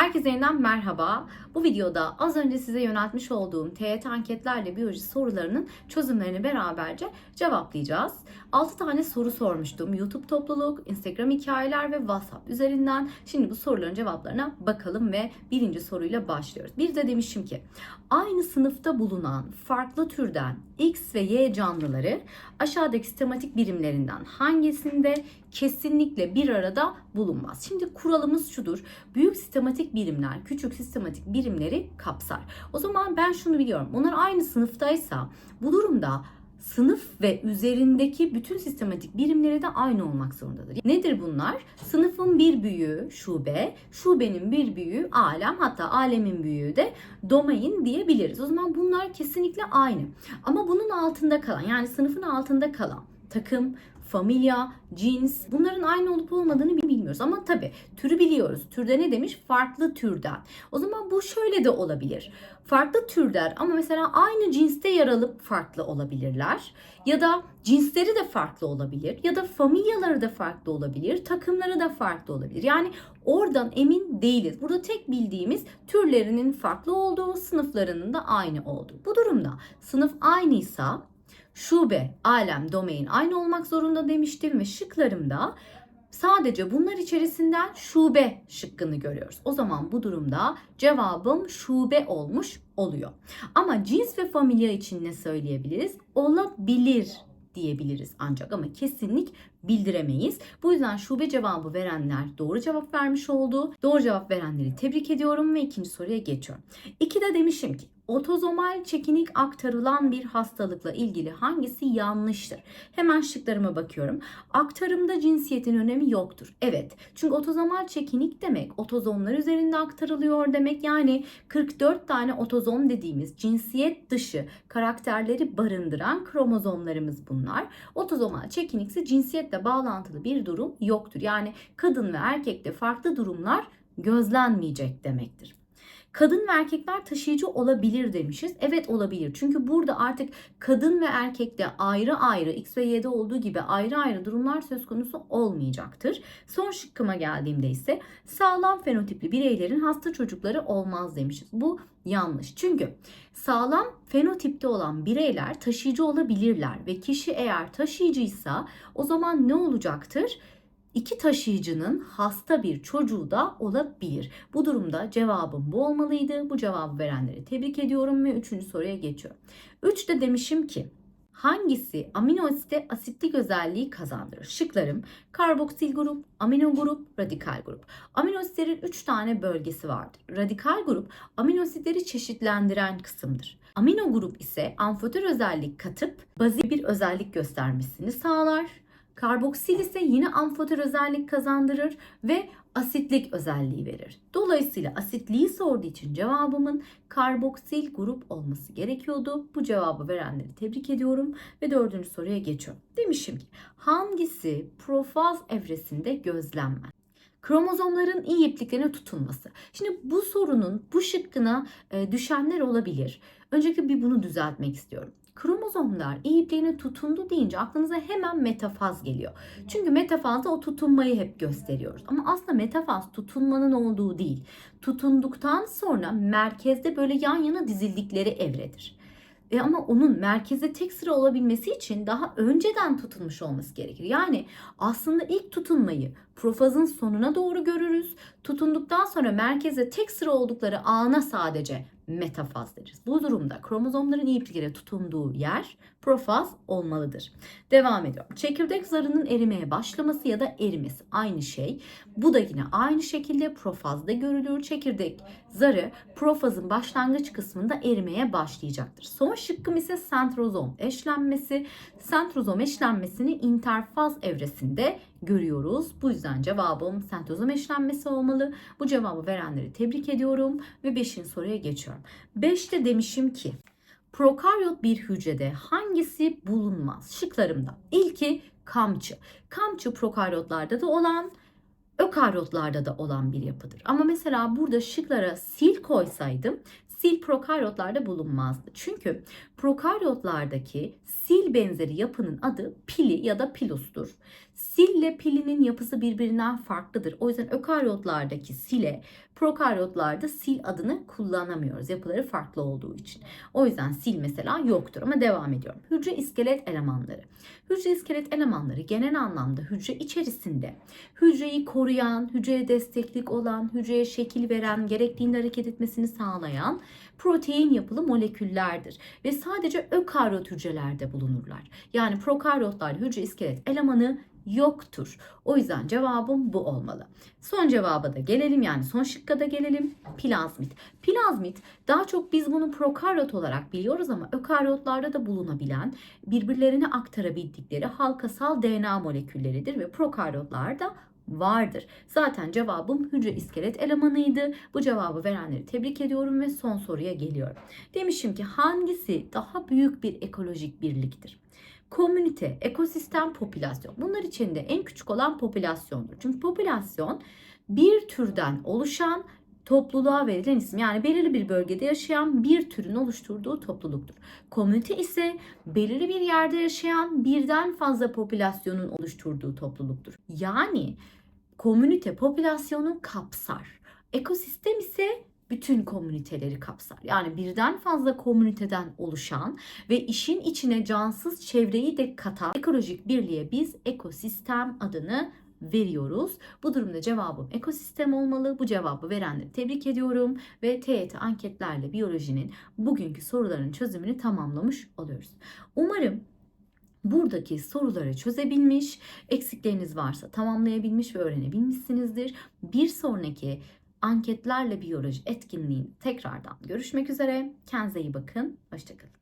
Herkese yeniden merhaba. Bu videoda az önce size yöneltmiş olduğum TYT anketlerle biyoloji sorularının çözümlerini beraberce cevaplayacağız. 6 tane soru sormuştum. YouTube topluluk, Instagram hikayeler ve WhatsApp üzerinden. Şimdi bu soruların cevaplarına bakalım ve birinci soruyla başlıyoruz. Bir de demişim ki aynı sınıfta bulunan farklı türden X ve Y canlıları aşağıdaki sistematik birimlerinden hangisinde kesinlikle bir arada bulunmaz. Şimdi kuralımız şudur. Büyük sistematik birimler küçük sistematik birimleri kapsar. O zaman ben şunu biliyorum. Bunlar aynı sınıftaysa bu durumda sınıf ve üzerindeki bütün sistematik birimleri de aynı olmak zorundadır. Nedir bunlar? Sınıfın bir büyüğü şube, şubenin bir büyüğü alem hatta alemin büyüğü de domain diyebiliriz. O zaman bunlar kesinlikle aynı. Ama bunun altında kalan yani sınıfın altında kalan takım, familya, cins bunların aynı olup olmadığını bilmiyoruz. Ama tabii türü biliyoruz. Türde ne demiş? Farklı türden. O zaman bu şöyle de olabilir. Farklı türler ama mesela aynı cinste yer alıp farklı olabilirler. Ya da cinsleri de farklı olabilir. Ya da familyaları da farklı olabilir. Takımları da farklı olabilir. Yani oradan emin değiliz. Burada tek bildiğimiz türlerinin farklı olduğu, sınıflarının da aynı olduğu. Bu durumda sınıf aynıysa şube, alem, domain aynı olmak zorunda demiştim ve şıklarımda sadece bunlar içerisinden şube şıkkını görüyoruz. O zaman bu durumda cevabım şube olmuş oluyor. Ama cins ve familya için ne söyleyebiliriz? Olabilir diyebiliriz ancak ama kesinlik bildiremeyiz. Bu yüzden şube cevabı verenler doğru cevap vermiş oldu. Doğru cevap verenleri tebrik ediyorum ve ikinci soruya geçiyorum. İki de demişim ki otozomal çekinik aktarılan bir hastalıkla ilgili hangisi yanlıştır? Hemen şıklarıma bakıyorum. Aktarımda cinsiyetin önemi yoktur. Evet. Çünkü otozomal çekinik demek otozomlar üzerinde aktarılıyor demek. Yani 44 tane otozom dediğimiz cinsiyet dışı karakterleri barındıran kromozomlarımız bunlar. Otozomal çekinik ise cinsiyetle bağlantılı bir durum yoktur. Yani kadın ve erkekte farklı durumlar gözlenmeyecek demektir. Kadın ve erkekler taşıyıcı olabilir demişiz. Evet olabilir. Çünkü burada artık kadın ve erkekte ayrı ayrı X ve Y'de olduğu gibi ayrı ayrı durumlar söz konusu olmayacaktır. Son şıkkıma geldiğimde ise sağlam fenotipli bireylerin hasta çocukları olmaz demişiz. Bu yanlış. Çünkü sağlam fenotipte olan bireyler taşıyıcı olabilirler ve kişi eğer taşıyıcıysa o zaman ne olacaktır? İki taşıyıcının hasta bir çocuğu da olabilir. Bu durumda cevabım bu olmalıydı. Bu cevabı verenleri tebrik ediyorum ve üçüncü soruya geçiyorum. Üçte demişim ki hangisi amino asite asitlik özelliği kazandırır? Şıklarım karboksil grup, amino grup, radikal grup. Amino asitlerin 3 tane bölgesi vardır. Radikal grup amino asitleri çeşitlendiren kısımdır. Amino grup ise amfotör özellik katıp bazik bir özellik göstermesini sağlar. Karboksil ise yine amfotör özellik kazandırır ve asitlik özelliği verir. Dolayısıyla asitliği sorduğu için cevabımın karboksil grup olması gerekiyordu. Bu cevabı verenleri tebrik ediyorum ve dördüncü soruya geçiyorum. Demişim ki hangisi profaz evresinde gözlenmez? Kromozomların iyi ipliklerine tutunması. Şimdi bu sorunun bu şıkkına e, düşenler olabilir. Öncelikle bir bunu düzeltmek istiyorum kromozomlar ipliğine tutundu deyince aklınıza hemen metafaz geliyor. Çünkü metafazda o tutunmayı hep gösteriyoruz. Ama aslında metafaz tutunmanın olduğu değil. Tutunduktan sonra merkezde böyle yan yana dizildikleri evredir. E ama onun merkezde tek sıra olabilmesi için daha önceden tutulmuş olması gerekir. Yani aslında ilk tutunmayı profazın sonuna doğru görürüz. Tutunduktan sonra merkezde tek sıra oldukları ana sadece metafaz deriz. Bu durumda kromozomların iyi iplikle tutunduğu yer profaz olmalıdır. Devam ediyorum. Çekirdek zarının erimeye başlaması ya da erimesi aynı şey. Bu da yine aynı şekilde profazda görülür. Çekirdek zarı profazın başlangıç kısmında erimeye başlayacaktır. Son şıkkım ise sentrozom eşlenmesi. Sentrozom eşlenmesini interfaz evresinde görüyoruz. Bu yüzden cevabım sentozom eşlenmesi olmalı. Bu cevabı verenleri tebrik ediyorum ve 5. soruya geçiyorum. 5'te demişim ki prokaryot bir hücrede hangisi bulunmaz? Şıklarımda. İlki kamçı. Kamçı prokaryotlarda da olan ökaryotlarda da olan bir yapıdır. Ama mesela burada şıklara sil koysaydım sil prokaryotlarda bulunmazdı. Çünkü prokaryotlardaki sil benzeri yapının adı pili ya da pilustur. Sille pilinin yapısı birbirinden farklıdır. O yüzden ökaryotlardaki sile, prokaryotlarda sil adını kullanamıyoruz. Yapıları farklı olduğu için. O yüzden sil mesela yoktur ama devam ediyorum. Hücre iskelet elemanları. Hücre iskelet elemanları genel anlamda hücre içerisinde hücreyi koruyan, hücreye desteklik olan, hücreye şekil veren, gerektiğinde hareket etmesini sağlayan protein yapılı moleküllerdir ve sadece ökaryot hücrelerde bulunurlar. Yani prokaryotlarda hücre iskelet elemanı yoktur. O yüzden cevabım bu olmalı. Son cevaba da gelelim yani son şıkka da gelelim. Plazmit. Plazmit daha çok biz bunu prokaryot olarak biliyoruz ama ökaryotlarda da bulunabilen birbirlerine aktarabildikleri halkasal DNA molekülleridir ve prokaryotlarda vardır. Zaten cevabım hücre iskelet elemanıydı. Bu cevabı verenleri tebrik ediyorum ve son soruya geliyorum. Demişim ki hangisi daha büyük bir ekolojik birliktir? Komünite, ekosistem, popülasyon. Bunlar içinde en küçük olan popülasyondur. Çünkü popülasyon bir türden oluşan topluluğa verilen isim. Yani belirli bir bölgede yaşayan bir türün oluşturduğu topluluktur. Komünite ise belirli bir yerde yaşayan birden fazla popülasyonun oluşturduğu topluluktur. Yani komünite popülasyonu kapsar. Ekosistem ise bütün komüniteleri kapsar. Yani birden fazla komüniteden oluşan ve işin içine cansız çevreyi de katan ekolojik birliğe biz ekosistem adını veriyoruz. Bu durumda cevabım ekosistem olmalı. Bu cevabı verenleri tebrik ediyorum ve TYT anketlerle biyolojinin bugünkü soruların çözümünü tamamlamış oluyoruz. Umarım buradaki soruları çözebilmiş, eksikleriniz varsa tamamlayabilmiş ve öğrenebilmişsinizdir. Bir sonraki anketlerle biyoloji etkinliğin tekrardan görüşmek üzere. Kendinize iyi bakın. Hoşçakalın.